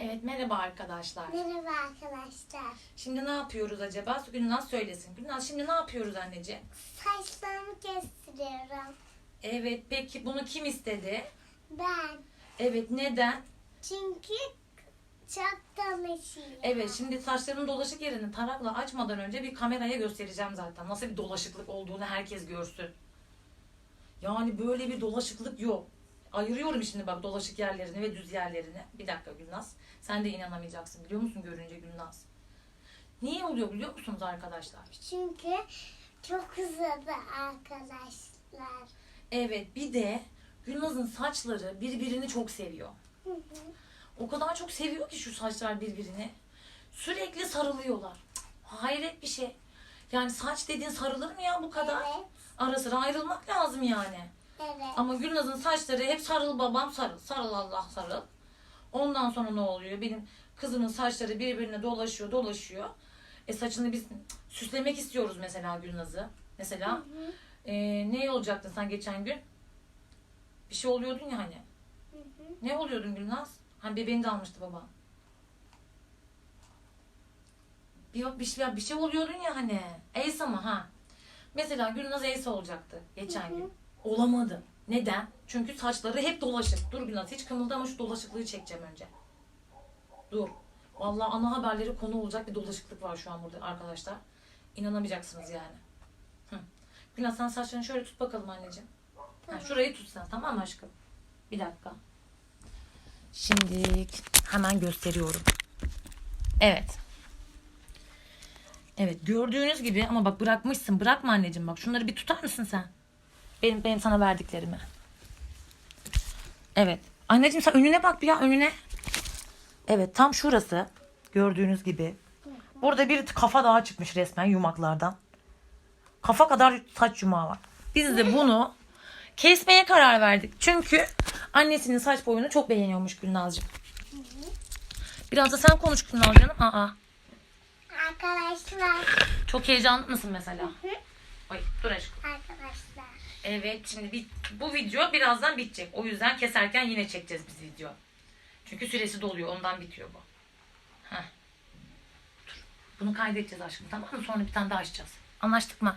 Evet merhaba arkadaşlar. Merhaba arkadaşlar. Şimdi ne yapıyoruz acaba? Gülnaz söylesin. Gülnaz şimdi ne yapıyoruz anneciğim? Saçlarımı kestiriyorum. Evet peki bunu kim istedi? Ben. Evet neden? Çünkü çok dolaşıyor. Evet şimdi saçların dolaşık yerini tarakla açmadan önce bir kameraya göstereceğim zaten. Nasıl bir dolaşıklık olduğunu herkes görsün. Yani böyle bir dolaşıklık yok. Ayırıyorum şimdi bak dolaşık yerlerini ve düz yerlerini. Bir dakika Gülnaz. Sen de inanamayacaksın biliyor musun görünce Gülnaz? Niye oluyor biliyor musunuz arkadaşlar? Çünkü çok uzadı arkadaşlar. Evet bir de Gülnaz'ın saçları birbirini çok seviyor. Hı hı. O kadar çok seviyor ki şu saçlar birbirini. Sürekli sarılıyorlar. Hayret bir şey. Yani saç dediğin sarılır mı ya bu kadar? Evet. Ara sıra ayrılmak lazım yani. Evet. Ama Gülnaz'ın saçları hep sarıl babam sarıl. Sarıl Allah sarıl. Ondan sonra ne oluyor? Benim kızımın saçları birbirine dolaşıyor dolaşıyor. E saçını biz süslemek istiyoruz mesela Gülnaz'ı. Mesela Hı hı. e, ne olacaktın sen geçen gün? Bir şey oluyordun ya hani. Hı hı. Ne oluyordun Gülnaz? Hani bebeğini de almıştı baba. Bir bir şey bir şey oluyordun ya hani. Elsa mı ha? Mesela Gülnaz Elsa olacaktı geçen Hı hı. gün. Olamadı. Neden? Çünkü saçları hep dolaşık. Dur Gülnaz hiç kımıldama şu dolaşıklığı çekeceğim önce. Dur. Vallahi ana haberleri konu olacak bir dolaşıklık var şu an burada arkadaşlar. İnanamayacaksınız yani. Hı. Gülnaz sen saçlarını şöyle tut bakalım anneciğim. Ha, şurayı tut sen tamam mı aşkım? Bir dakika. Şimdi hemen gösteriyorum. Evet. Evet gördüğünüz gibi ama bak bırakmışsın. Bırakma anneciğim bak. Şunları bir tutar mısın sen? Benim benim sana verdiklerimi. Evet. Anneciğim sen önüne bak bir ya önüne. Evet tam şurası. Gördüğünüz gibi. Burada bir kafa daha çıkmış resmen yumaklardan. Kafa kadar saç yumağı var. Biz de bunu kesmeye karar verdik. Çünkü annesinin saç boyunu çok beğeniyormuş Gülnazcığım. Biraz da sen konuş Gülnaz canım. Aa, Arkadaşlar. çok heyecanlı mısın mesela? Hı. Ay dur aşkım. Arkadaşlar. Evet şimdi bir, bu video birazdan bitecek. O yüzden keserken yine çekeceğiz biz video. Çünkü süresi doluyor. Ondan bitiyor bu. Heh. Dur. Bunu kaydedeceğiz aşkım tamam mı? Sonra bir tane daha açacağız. Anlaştık mı?